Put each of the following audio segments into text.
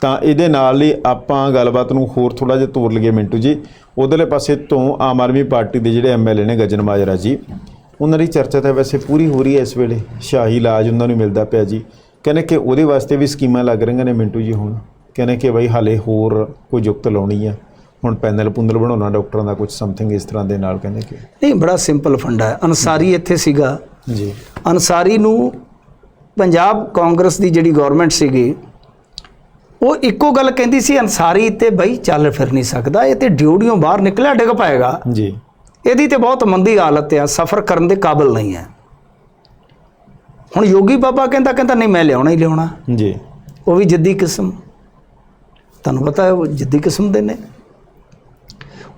ਤਾਂ ਇਹਦੇ ਨਾਲ ਹੀ ਆਪਾਂ ਗੱਲਬਾਤ ਨੂੰ ਹੋਰ ਥੋੜਾ ਜਿਹਾ ਤੋਰ ਲਈਏ ਮਿੰਟੂ ਜੀ। ਉਧਰਲੇ ਪਾਸੇ ਤੋਂ ਆਮ ਆਦਮੀ ਪਾਰਟੀ ਦੇ ਜਿਹੜੇ ਐਮਐਲਏ ਨੇ ਗਜਨ ਮਾਜਰਾ ਜੀ ਉਹਨਾਂ ਦੀ ਚਰਚਾ ਤਾਂ ਵੈਸੇ ਪੂਰੀ ਹੋ ਰਹੀ ਹੈ ਇਸ ਵੇਲੇ। ਸ਼ਾਹੀ ਇਲਾਜ ਉਹਨਾਂ ਨੂੰ ਮਿਲਦਾ ਪਿਆ ਜੀ। ਕਹਿੰਦੇ ਕਿ ਉਹਦੇ ਵਾਸਤੇ ਵੀ ਸਕੀਮਾਂ ਲੱਗ ਰਹੀਆਂ ਨੇ ਮਿੰਟੂ ਜੀ ਹੁਣ। ਕਹਿੰਦੇ ਕਿ ਬਈ ਹਾਲੇ ਹੋਰ ਕੋਈ ਜੁਗਤ ਲਾਉਣੀ ਆ। ਹੁਣ ਪੈਨਲ ਪੁੰਦਲ ਬਣਾਉਣਾ ਡਾਕਟਰਾਂ ਦਾ ਕੁਝ ਸਮਥਿੰਗ ਇਸ ਤਰ੍ਹਾਂ ਦੇ ਨਾਲ ਕਹਿੰਦੇ ਕਿ। ਨਹੀਂ ਬੜਾ ਸਿੰਪਲ ਫੰਡਾ ਹੈ ਅਨਸਾਰੀ ਇੱਥੇ ਸੀਗਾ। ਜੀ। ਅਨਸਾਰੀ ਨੂੰ ਪੰਜਾਬ ਕਾਂਗਰਸ ਦੀ ਜਿਹੜੀ ਗਵਰਨਮੈਂਟ ਸੀਗੀ ਉਹ ਇੱਕੋ ਗੱਲ ਕਹਿੰਦੀ ਸੀ ਅਨਸਾਰੀ ਤੇ ਬਈ ਚੱਲ ਫਿਰ ਨਹੀਂ ਸਕਦਾ ਇਹ ਤੇ ਡਿਊਟੀਓਂ ਬਾਹਰ ਨਿਕਲਿਆ ਡਿੱਗ ਪਾਏਗਾ। ਜੀ। ਇਹਦੀ ਤੇ ਬਹੁਤ ਮੰਦੀ ਹਾਲਤ ਆ ਸਫਰ ਕਰਨ ਦੇ ਕਾਬਿਲ ਨਹੀਂ ਹੈ। ਹੁਣ ਯੋਗੀ ਬਾਬਾ ਕਹਿੰਦਾ ਕਹਿੰਦਾ ਨਹੀਂ ਮੈਂ ਲਿਆਉਣਾ ਹੀ ਲਿਆਉਣਾ। ਜੀ। ਉਹ ਵੀ ਜਿੱਦੀ ਕਿਸਮ। ਤੁਹਾਨੂੰ ਪਤਾ ਹੈ ਉਹ ਜਿੱਦੀ ਕਿਸਮ ਦੇ ਨੇ।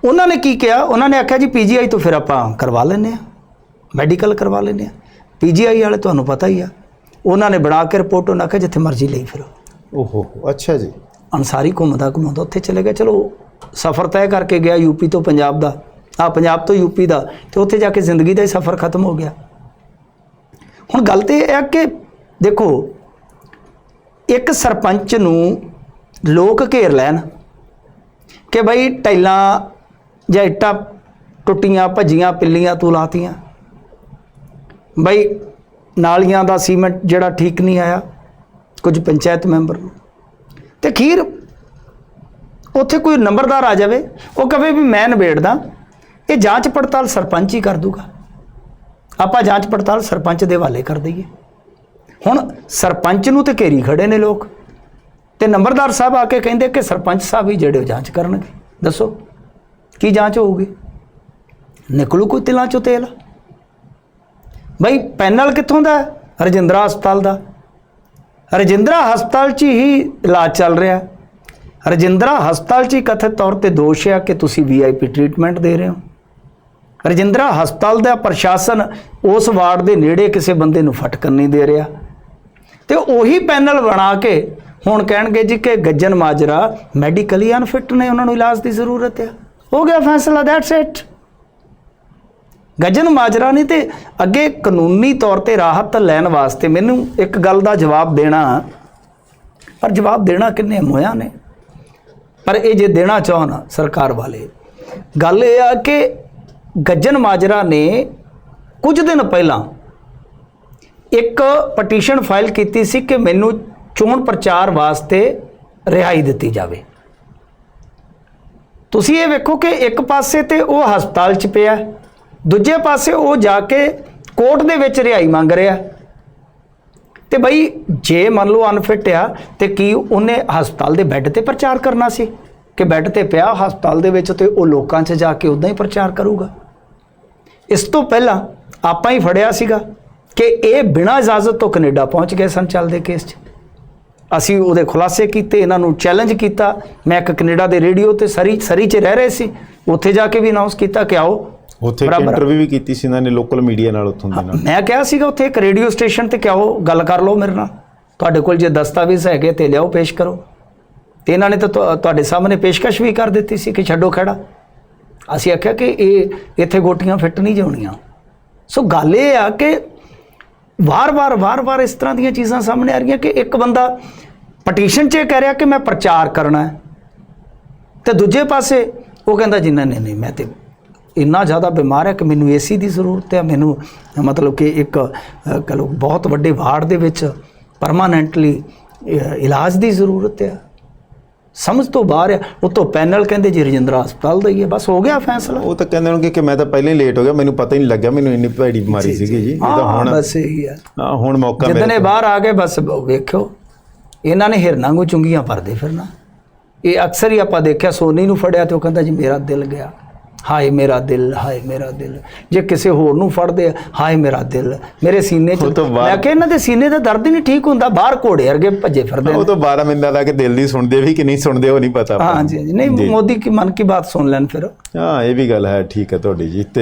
ਉਹਨਾਂ ਨੇ ਕੀ ਕਿਹਾ? ਉਹਨਾਂ ਨੇ ਆਖਿਆ ਜੀ ਪੀਜੀਆਈ ਤੋਂ ਫਿਰ ਆਪਾਂ ਕਰਵਾ ਲੈਨੇ ਆ ਮੈਡੀਕਲ ਕਰਵਾ ਲੈਨੇ ਆ ਪੀਜੀਆਈ ਵਾਲੇ ਤੁਹਾਨੂੰ ਪਤਾ ਹੀ ਆ। ਉਹਨਾਂ ਨੇ ਬਣਾ ਕੇ ਰਿਪੋਰਟ ਉਹਨਾਂ ਆਖਿਆ ਜਿੱਥੇ ਮਰਜ਼ੀ ਲਈ ਫਿਰੋ। ਓਹੋ। ਅੱਛਾ ਜੀ। ਅਨਸਾਰੀ ਘੁੰਮਦਾ ਘੁੰਮਦਾ ਉੱਥੇ ਚਲੇ ਗਿਆ ਚਲੋ ਸਫ਼ਰ ਤੈਅ ਕਰਕੇ ਗਿਆ ਯੂਪੀ ਤੋਂ ਪੰਜਾਬ ਦਾ। ਆ ਪੰਜਾਬ ਤੋਂ ਯੂਪੀ ਦਾ ਤੇ ਉੱਥੇ ਜਾ ਕੇ ਜ਼ਿੰਦਗੀ ਦਾ ਹੀ ਸਫ਼ਰ ਖਤਮ ਹੋ ਗਿਆ। ਹੁਣ ਗੱਲ ਤੇ ਇਹ ਹੈ ਕਿ ਦੇਖੋ ਇੱਕ ਸਰਪੰਚ ਨੂੰ ਲੋਕ ਘੇਰ ਲੈਣ ਕਿ ਬਈ ਟੈਲਾਂ ਜਾਂ ਇੱਟਾਂ ਟੁੱਟੀਆਂ ਭੱਜੀਆਂ ਪਿੱਲੀਆਂ ਤੂੰ ਲਾਤੀਆਂ। ਬਈ ਨਾਲੀਆਂ ਦਾ ਸੀਮੈਂਟ ਜਿਹੜਾ ਠੀਕ ਨਹੀਂ ਆਇਆ। ਕੁਝ ਪੰਚਾਇਤ ਮੈਂਬਰ ਨੂੰ। ਤੇ ਖੀਰ ਉੱਥੇ ਕੋਈ ਨੰਬਰਦਾਰ ਆ ਜਾਵੇ, ਉਹ ਕਹੇ ਵੀ ਮੈਂ ਨਿਬੇੜਦਾ, ਇਹ ਜਾਂਚ ਪੜਤਾਲ ਸਰਪੰਚ ਹੀ ਕਰ ਦੂਗਾ। ਆਪਾਂ ਜਾਂਚ ਪੜਤਾਲ ਸਰਪੰਚ ਦੇ ਹਵਾਲੇ ਕਰ ਦਈਏ। ਹੁਣ ਸਰਪੰਚ ਨੂੰ ਤੇ ਘੇਰੀ ਖੜੇ ਨੇ ਲੋਕ। ਤੇ ਨੰਬਰਦਾਰ ਸਾਹਿਬ ਆ ਕੇ ਕਹਿੰਦੇ ਕਿ ਸਰਪੰਚ ਸਾਹਿਬ ਹੀ ਜਿਹੜੇ ਉਹ ਜਾਂਚ ਕਰਨਗੇ। ਦੱਸੋ, ਕੀ ਜਾਂਚ ਹੋਊਗੀ? ਨਿਕਲੂ ਕੋਈ ਤਿਲਾਂ ਚੋਂ ਤੇਲ? ਬਈ ਪੈਨਲ ਕਿੱਥੋਂ ਦਾ ਰਜਿੰਦਰਾ ਹਸਪਤਾਲ ਦਾ। ਰਜਿੰਦਰਾ ਹਸਪਤਾਲ 'ਚ ਹੀ ਇਲਾਜ ਚੱਲ ਰਿਹਾ। ਰਜਿੰਦਰਾ ਹਸਪਤਾਲ 'ਚ ਹੀ ਕਥਿਤ ਤੌਰ ਤੇ ਦੋਸ਼ ਹੈ ਕਿ ਤੁਸੀਂ ਵੀਆਈਪੀ ਟ੍ਰੀਟਮੈਂਟ ਦੇ ਰਹੇ ਹੋ। ਰਜਿੰਦਰਾ ਹਸਪਤਾਲ ਦਾ ਪ੍ਰਸ਼ਾਸਨ ਉਸ ਵਾਰਡ ਦੇ ਨੇੜੇ ਕਿਸੇ ਬੰਦੇ ਨੂੰ ਫਟਕਣ ਨਹੀਂ ਦੇ ਰਿਹਾ। ਤੇ ਉਹੀ ਪੈਨਲ ਬਣਾ ਕੇ ਹੁਣ ਕਹਿਣਗੇ ਜੀ ਕਿ ਗੱਜਨ ਮਾਜਰਾ ਮੈਡੀਕਲੀ ਅਨਫਿਟ ਨੇ, ਉਹਨਾਂ ਨੂੰ ਇਲਾਜ ਦੀ ਜ਼ਰੂਰਤ ਹੈ ਹੋ ਗਿਆ ਫੈਸਲਾ ਦੈਟਸ ਇਟ ਗੱਜਨ ਮਾਜਰਾ ਨਹੀਂ ਤੇ ਅੱਗੇ ਕਾਨੂੰਨੀ ਤੌਰ ਤੇ ਰਾਹਤ ਲੈਣ ਵਾਸਤੇ ਮੈਨੂੰ ਇੱਕ ਗੱਲ ਦਾ ਜਵਾਬ ਦੇਣਾ। ਪਰ ਜਵਾਬ ਦੇਣਾ ਕਿੰਨੇ ਮੋਇਆ ਨੇ। ਪਰ ਇਹ ਜੇ ਦੇਣਾ ਚਾਹਣ ਸਰਕਾਰ ਵਾਲੇ, ਗੱਲ ਇਹ ਆ ਕਿ ਗੱਜਨ ਮਾਜਰਾ ਨੇ ਕੁਝ ਦਿਨ ਪਹਿਲਾਂ ਇੱਕ ਪਟੀਸ਼ਨ ਫਾਈਲ ਕੀਤੀ ਸੀ ਕਿ ਮੈਨੂੰ ਚੋਣ ਪ੍ਰਚਾਰ ਵਾਸਤੇ ਰਿਹਾਈ ਦਿੱਤੀ ਜਾਵੇ। ਤੁਸੀਂ ਇਹ ਵੇਖੋ ਕਿ ਇੱਕ ਪਾਸੇ ਤੇ ਉਹ ਹਸਪਤਾਲ 'ਚ ਪਿਆ ਦੂਜੇ ਪਾਸੇ ਉਹ ਜਾ ਕੇ ਕੋਰਟ ਦੇ ਵਿੱਚ ਰਿਹਾਈ ਮੰਗ ਰਿਹਾ। ਤੇ ਬਈ ਜੇ ਮੰਨ ਲਓ ਅਨਫਿਟ ਆ, ਤੇ ਕੀ ਉਹਨੇ ਹਸਪਤਾਲ ਦੇ ਬੈੱਡ ਤੇ ਪ੍ਰਚਾਰ ਕਰਨਾ ਸੀ? ਕਿ ਬੈੱਡ ਤੇ ਪਿਆ ਹਸਪਤਾਲ ਦੇ ਵਿੱਚ ਤੇ ਉਹ ਲੋਕਾਂ 'ਚ ਜਾ ਕੇ ਉਦਾਂ ਹੀ ਪ੍ਰਚਾਰ ਕਰੂਗਾ? ਇਸ ਤੋਂ ਪਹਿਲਾਂ ਆਪਾਂ ਹੀ ਫੜਿਆ ਸੀਗਾ ਕਿ ਇਹ ਬਿਨਾਂ ਇਜਾਜ਼ਤ ਤੋਂ ਕੈਨੇਡਾ ਪਹੁੰਚ ਗਏ ਸਨ ਚੱਲਦੇ ਕੇਸ 'ਚ। ਅਸੀਂ ਉਹਦੇ ਖੁਲਾਸੇ ਕੀਤੇ, ਇਹਨਾਂ ਨੂੰ ਚੈਲੰਜ ਕੀਤਾ। ਮੈਂ ਇੱਕ ਕੈਨੇਡਾ ਦੇ ਰੇਡੀਓ ਤੇ ਸਰੀ ਸਰੀ 'ਚ ਰਹਿ ਰਹੇ ਸੀ। ਉੱਥੇ ਜਾ ਕੇ ਵੀ ਅਨਾਉਂਸ ਕੀਤਾ ਕਿ ਆਓ ਉੱਥੇ ਬਰਾਬਰ। ਇੰਟਰਵਿਊ ਵੀ ਕੀਤੀ ਸੀ ਇਹਨਾਂ ਨੇ ਲੋਕਲ ਮੀਡੀਆ ਨਾਲ ਉੱਥੋਂ ਦੇ ਨਾਲ। ਮੈਂ ਕਿਹਾ ਸੀਗਾ ਉੱਥੇ ਇੱਕ ਰੇਡੀਓ ਸਟੇਸ਼ਨ ਤੇ ਕਿ ਆਓ ਗੱਲ ਕਰ ਲਓ ਮੇਰੇ ਨਾਲ। ਤੁਹਾਡੇ ਕੋਲ ਜੇ ਦਸਤਾਵੇਜ਼ ਹੈਗੇ ਤੇ ਲਿਆਓ ਪੇਸ਼ ਕਰੋ। ਤੇ ਇਹਨਾਂ ਨੇ ਤਾਂ ਤੁਹਾ- ਤੁਹਾਡੇ ਸਾਹਮਣੇ ਪੇਸ਼ਕਸ਼ ਵੀ ਕਰ ਦਿੱਤੀ ਸੀ ਕਿ ਛੱਡੋ ਖੜਾ। ਅਸੀਂ ਆਖਿਆ ਕਿ ਇਹ ਇੱਥੇ ਗੋਟੀਆਂ ਫਿੱਟ ਨਹੀਂ ਜਾਣੀਆਂ ਸੋ ਗੱਲ ਇਹ ਆ ਕਿ ਵਾਰ-ਵਾਰ ਵਾਰ-ਵਾਰ ਇਸ ਤਰ੍ਹਾਂ ਦੀਆਂ ਚੀਜ਼ਾਂ ਸਾਹਮਣੇ ਆ ਰਹੀਆਂ ਕਿ ਇੱਕ ਬੰਦਾ ਪਟੀਸ਼ਨ 'ਚ ਇਹ ਕਹਿ ਰਿਹਾ ਕਿ ਮੈਂ ਪ੍ਰਚਾਰ ਕਰਨਾ ਹੈ। ਤੇ ਦੂਜੇ ਪਾਸੇ ਉਹ ਕਹਿੰਦਾ ਜੀ ਨਹੀਂ ਨਹੀਂ ਨਹੀਂ ਮੈਂ ਤੇ ਇੰਨਾ ਜ਼ਿਆਦਾ ਬਿਮਾਰ ਹੈ ਕਿ ਮੈਨੂੰ ਏਸੀ ਦੀ ਜ਼ਰੂਰਤ ਹੈ ਮੈਨੂੰ ਮਤਲਬ ਕਿ ਇੱਕ ਕਹ ਲਓ ਬਹੁਤ ਵੱਡੇ ਵਾਰਡ ਦੇ ਵਿੱਚ ਪਰਮਾਨੈਂਟਲੀ ਇਲਾਜ ਦੀ ਜ਼ਰੂਰਤ ਹੈ। ਸਮਝ ਤੋਂ ਬਾਹਰ ਹੈ ਉਤੋਂ ਪੈਨਲ ਕਹਿੰਦੇ ਜੀ ਰਜਿੰਦਰਾ ਹਸਪਤਾਲ ਦਾ ਹੀ ਹੈ ਬਸ ਹੋ ਗਿਆ ਫੈਸਲਾ। ਉਹ ਤਾਂ ਕਹਿੰਦੇ ਹੋਣਗੇ ਕਿ ਮੈਂ ਤਾਂ ਪਹਿਲਾਂ ਹੀ ਲੇਟ ਹੋ ਗਿਆ ਮੈਨੂੰ ਪਤਾ ਹੀ ਨਹੀਂ ਲੱਗਿਆ ਮੈਨੂੰ ਇੰਨੀ ਭੈੜੀ ਬਿਮਾਰੀ ਸੀਗੀ ਜੀ ਇਹ ਤਾਂ ਹੁਣ ਬਸ ਇਹੀ ਹੈ। ਹਾਂ, ਹੁਣ ਮੌਕਾ ਜਿੱਦਨੇ ਮਿਲ ਬਾਹਰ ਆ ਗਏ ਬਸ ਵੇਖਿਓ। ਇਹਨਾਂ ਨੇ ਹਿਰਨਾਂ ਨੂੰ ਚੁੰਗੀਆਂ ਭਰਦੇ ਫਿਰਨਾ। ਇਹ ਅਕਸਰ ਹੀ ਆਪਾਂ ਦੇਖਿਆ ਸੋਨੀ ਨੂੰ ਫੜਿਆ ਤੇ ਉਹ ਕਹਿੰਦਾ ਜੀ ਮੇਰਾ ਦਿਲ ਗਿਆ। ਹਾਏ ਮੇਰਾ ਦਿਲ ਹਾਏ ਮੇਰਾ ਦਿਲ। ਜੇ ਕਿਸੇ ਹੋਰ ਨੂੰ ਫੜਦੇ ਆ, ਹਾਏ ਮੇਰਾ ਦਿਲ। ਮੇਰੇ ਸੀਨੇ 'ਚ ਮੈਂ ਕਿਹਾ ਇਹਨਾਂ ਦੇ ਸੀਨੇ ਦਾ ਦਰਦ ਹੀ ਨਹੀਂ ਠੀਕ ਹੁੰਦਾ ਬਾਹਰ ਘੋੜੇ ਵਰਗੇ ਭੱਜੇ ਫਿਰਦੇ ਉਹ ਤਾਂ 12 ਮਿੰਟ ਦਾ ਕਿ ਦਿਲ ਦੀ ਸੁਣਦੇ ਵੀ ਕਿ ਨਹੀਂ ਸੁਣਦੇ ਉਹ ਨਹੀਂ ਪਤਾ। ਹਾਂਜੀ ਹਾਂਜੀ। ਨਹੀਂ ਮੋਦੀ ਕੀ ਮਨ ਕੀ ਬਾਤ ਸੁਣ ਲੈਣ ਫਿਰ। ਹਾਂ ਇਹ ਵੀ ਗੱਲ ਹੈ ਠੀਕ ਹੈ ਤੁਹਾਡੀ ਜੀ। ਤੇ